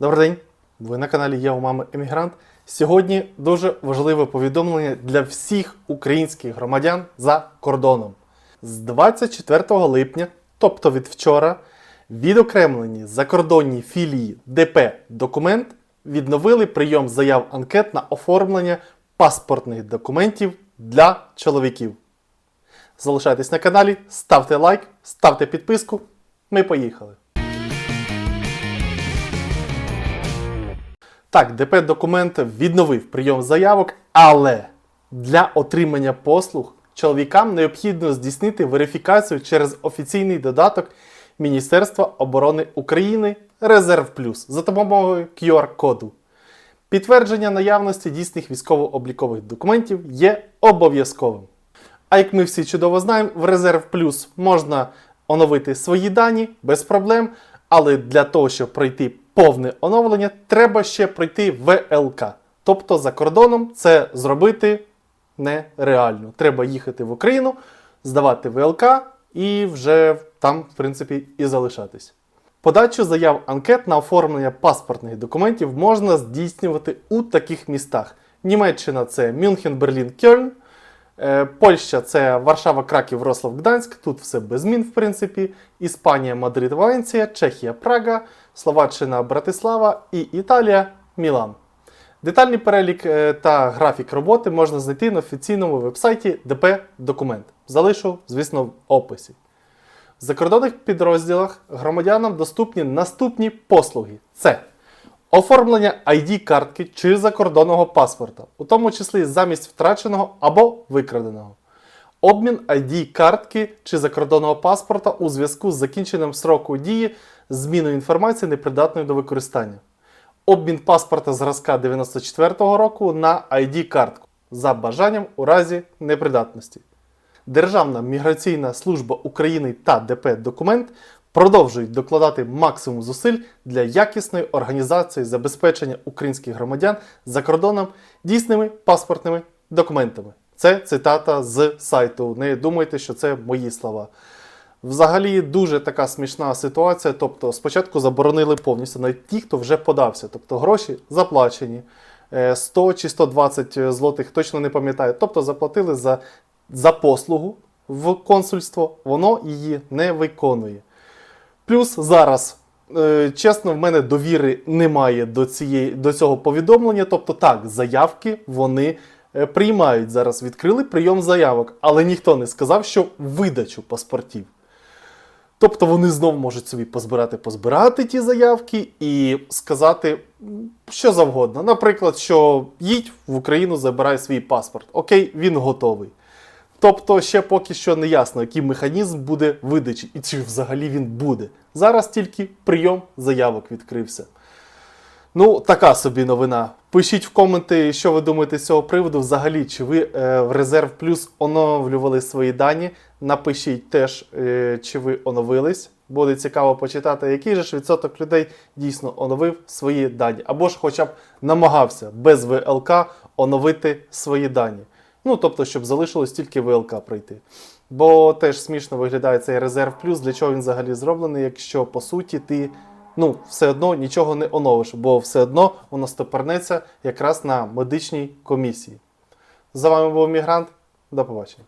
Добрий день! Ви на каналі Я у мами Емігрант. Сьогодні дуже важливе повідомлення для всіх українських громадян за кордоном. З 24 липня, тобто від вчора, відокремлені закордонні філії ДП Документ відновили прийом заяв анкет на оформлення паспортних документів для чоловіків. Залишайтесь на каналі, ставте лайк, ставте підписку. Ми поїхали. Так, ДП документ відновив прийом заявок, але для отримання послуг чоловікам необхідно здійснити верифікацію через офіційний додаток Міністерства оборони України Резерв Плюс за допомогою QR-коду. Підтвердження наявності дійсних військово-облікових документів є обов'язковим. А як ми всі чудово знаємо, в Резерв Плюс можна оновити свої дані без проблем, але для того, щоб пройти повне оновлення, треба ще пройти ВЛК. Тобто за кордоном це зробити нереально. Треба їхати в Україну, здавати ВЛК і вже там, в принципі, і залишатись. Подачу заяв анкет на оформлення паспортних документів можна здійснювати у таких містах: Німеччина це Мюнхен, Берлін, Кьольн. Е, Польща це Варшава, Краків, Врослав, Гданськ. Тут все без змін, в принципі. Іспанія, Мадрид, Валенція, Чехія, Прага, Словаччина, Братислава і Італія, Мілан. Детальний перелік е, та графік роботи можна знайти на офіційному вебсайті ДП Документ. Залишу, звісно, в описі. В закордонних підрозділах громадянам доступні наступні послуги: це оформлення ID-картки чи закордонного паспорта, у тому числі замість втраченого або викраденого, обмін ID-картки чи закордонного паспорта у зв'язку з закінченням сроку дії зміною інформації непридатною до використання, обмін паспорта зразка 94-го року на ID-картку за бажанням у разі непридатності. Державна міграційна служба України та ДП Документ продовжують докладати максимум зусиль для якісної організації забезпечення українських громадян за кордоном дійсними паспортними документами. Це цитата з сайту. Не думайте, що це мої слова. Взагалі дуже така смішна ситуація. Тобто, спочатку заборонили повністю навіть ті, хто вже подався. Тобто гроші заплачені. е, 100 чи 120 злотих, точно не пам'ятаю. Тобто заплатили за, за послугу в консульство, воно її не виконує. Плюс зараз, е, чесно, в мене довіри немає до, цієї, до цього повідомлення. Тобто, так, заявки вони е, приймають зараз, відкрили прийом заявок, але ніхто не сказав, що видачу паспортів. Тобто вони знову можуть собі позбирати, позбирати ті заявки і сказати що завгодно. Наприклад, що їдь в Україну, забирай свій паспорт. Окей, він готовий. Тобто ще поки що не ясно, який механізм буде видачі, і чи взагалі він буде. Зараз тільки прийом заявок відкрився. Ну, така собі новина. Пишіть в коменти, що ви думаєте з цього приводу. Взагалі, чи ви е, в Резерв Плюс оновлювали свої дані. Напишіть теж, е, чи ви оновились. Буде цікаво почитати, який же ж відсоток людей дійсно оновив свої дані. Або ж хоча б намагався без ВЛК оновити свої дані. Ну, тобто, щоб залишилось тільки ВЛК пройти. Бо теж смішно виглядає цей резерв плюс, для чого він взагалі зроблений, якщо по суті ти ну, все одно нічого не оновиш, бо все одно воно стопорнеться якраз на медичній комісії. За вами був Мігрант. До побачення.